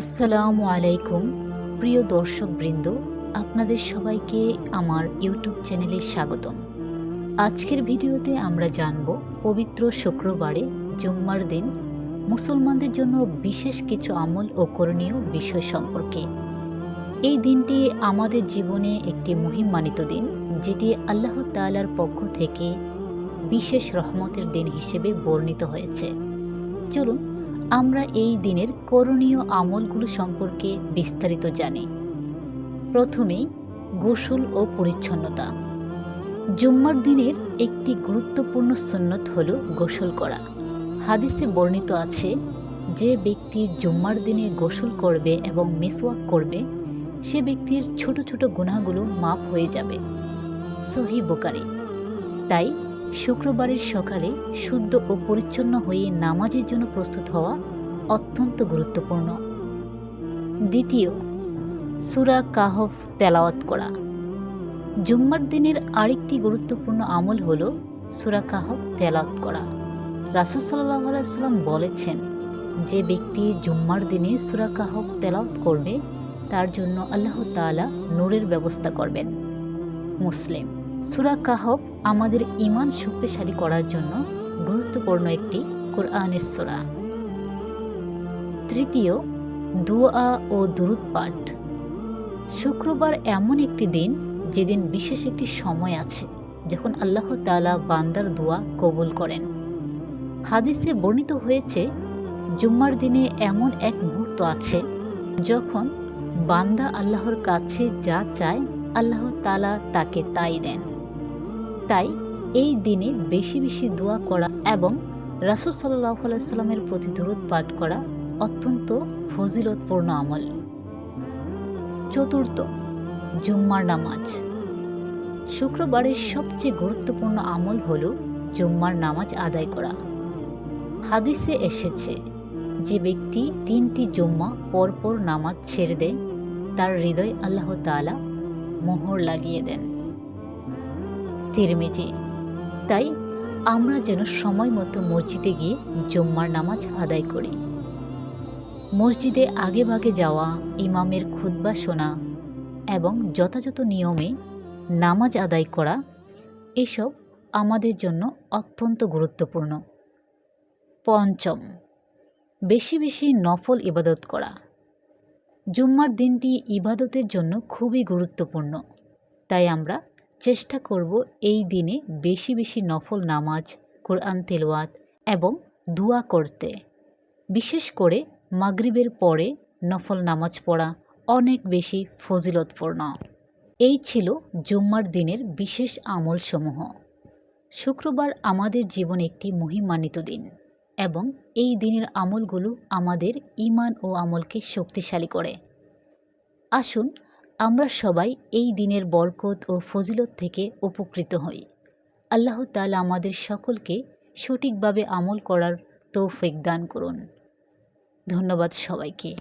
আসসালামু আলাইকুম, প্রিয় দর্শকবৃন্দ, আপনাদের সবাইকে আমার ইউটিউব চ্যানেলে স্বাগতম। আজকের ভিডিওতে আমরা জানব পবিত্র শুক্রবারে, জুম্মার দিন, মুসলমানদের জন্য বিশেষ কিছু আমল ও করণীয় বিষয় সম্পর্কে। এই দিনটি আমাদের জীবনে একটি মহিমানিত দিন, যেটি আল্লাহ তাআলার পক্ষ থেকে বিশেষ রহমতের দিন হিসেবে বর্ণিত হয়েছে। চলুন আমরা এই দিনের করণীয় আমলগুলো সম্পর্কে বিস্তারিত জানি। প্রথমেই গোসল ও পরিচ্ছন্নতা। জুম্মার দিনের একটি গুরুত্বপূর্ণ সুন্নত হল গোসল করা। হাদিসে বর্ণিত আছে, যে ব্যক্তি জুম্মার দিনে গোসল করবে এবং মেসওয়াক করবে, সে ব্যক্তির ছোট ছোট গুনাহগুলো মাফ হয়ে যাবে। সহি বোকারি তাই শুক্রবারের সকালে শুদ্ধ ও পরিচ্ছন্ন হয়ে নামাজের জন্য প্রস্তুত হওয়া অত্যন্ত গুরুত্বপূর্ণ। দ্বিতীয়, সুরা কাহফ তেলাওয়াত করা। জুম্মার দিনের আরেকটি গুরুত্বপূর্ণ আমল হল সুরা কাহফ তেলাওয়াত করা। রাসুল সাল্লাহ আলাইসাল্লাম বলেছেন, যে ব্যক্তি জুম্মার দিনে সুরা কাহফ তেলাওয়াত করবে, তার জন্য আল্লাহ তাআলা নূরের ব্যবস্থা করবেন। মুসলিম সুরা কাহফ আমাদের ইমান শক্তিশালী করার জন্য গুরুত্বপূর্ণ একটি কোরআনের সুরা। তৃতীয়, দুয়া ও দুরুদ পাঠ। শুক্রবার এমন একটি দিন যেদিন বিশেষ একটি সময় আছে, যখন আল্লাহ তালা বান্দার দোয়া কবুল করেন। হাদিসে বর্ণিত হয়েছে, জুম্মার দিনে এমন এক মুহূর্ত আছে, যখন বান্দা আল্লাহর কাছে যা চায় আল্লাহ তালা তাকে তাই দেন। তাই এই দিনে বেশি বেশি দোয়া করা এবং রাসুল সাল্লাহ সাল্লামের প্রতি দূরত পাঠ করা অত্যন্ত ফজিলতপূর্ণ আমল। চতুর্থ, জুম্মার নামাজ। শুক্রবারের সবচেয়ে গুরুত্বপূর্ণ আমল হল জুম্মার নামাজ আদায় করা। হাদিসে এসেছে, যে ব্যক্তি তিনটি জুম্মা পরপর নামাজ ছেড়ে দেয়, তার হৃদয় আল্লাহ তাআলা মোহর লাগিয়ে দেন। তিরমিজি তাই আমরা যেন সময় মতো মসজিদে গিয়ে জুম্মার নামাজ আদায় করি। মসজিদে আগে ভাগে যাওয়া, ইমামের খুদ্া শোনা এবং যথাযথ নিয়মে নামাজ আদায় করা, এসব আমাদের জন্য অত্যন্ত গুরুত্বপূর্ণ। পঞ্চম, বেশি বেশি নফল ইবাদত করা। জুম্মার দিনটি ইবাদতের জন্য খুবই গুরুত্বপূর্ণ। তাই আমরা চেষ্টা করব এই দিনে বেশি বেশি নফল নামাজ, কোরআন তেলোয়াত এবং দোয়া করতে। বিশেষ করে মাগরিবের পরে নফল নামাজ পড়া অনেক বেশি ফজিলতপূর্ণ। এই ছিল জুম্মার দিনের বিশেষ আমলসমূহ। শুক্রবার আমাদের জীবন একটি মহিমান্বিত দিন এবং এই দিনের আমলগুলো আমাদের ইমান ও আমলকে শক্তিশালী করে। আসুন আমরা সবাই এই দিনের বরকত ও ফজিলত থেকে উপকৃত হই। আল্লাহ তালা আমাদের সকলকে সঠিকভাবে আমল করার তৌফিক দান করুন। ধন্যবাদ সবাইকে।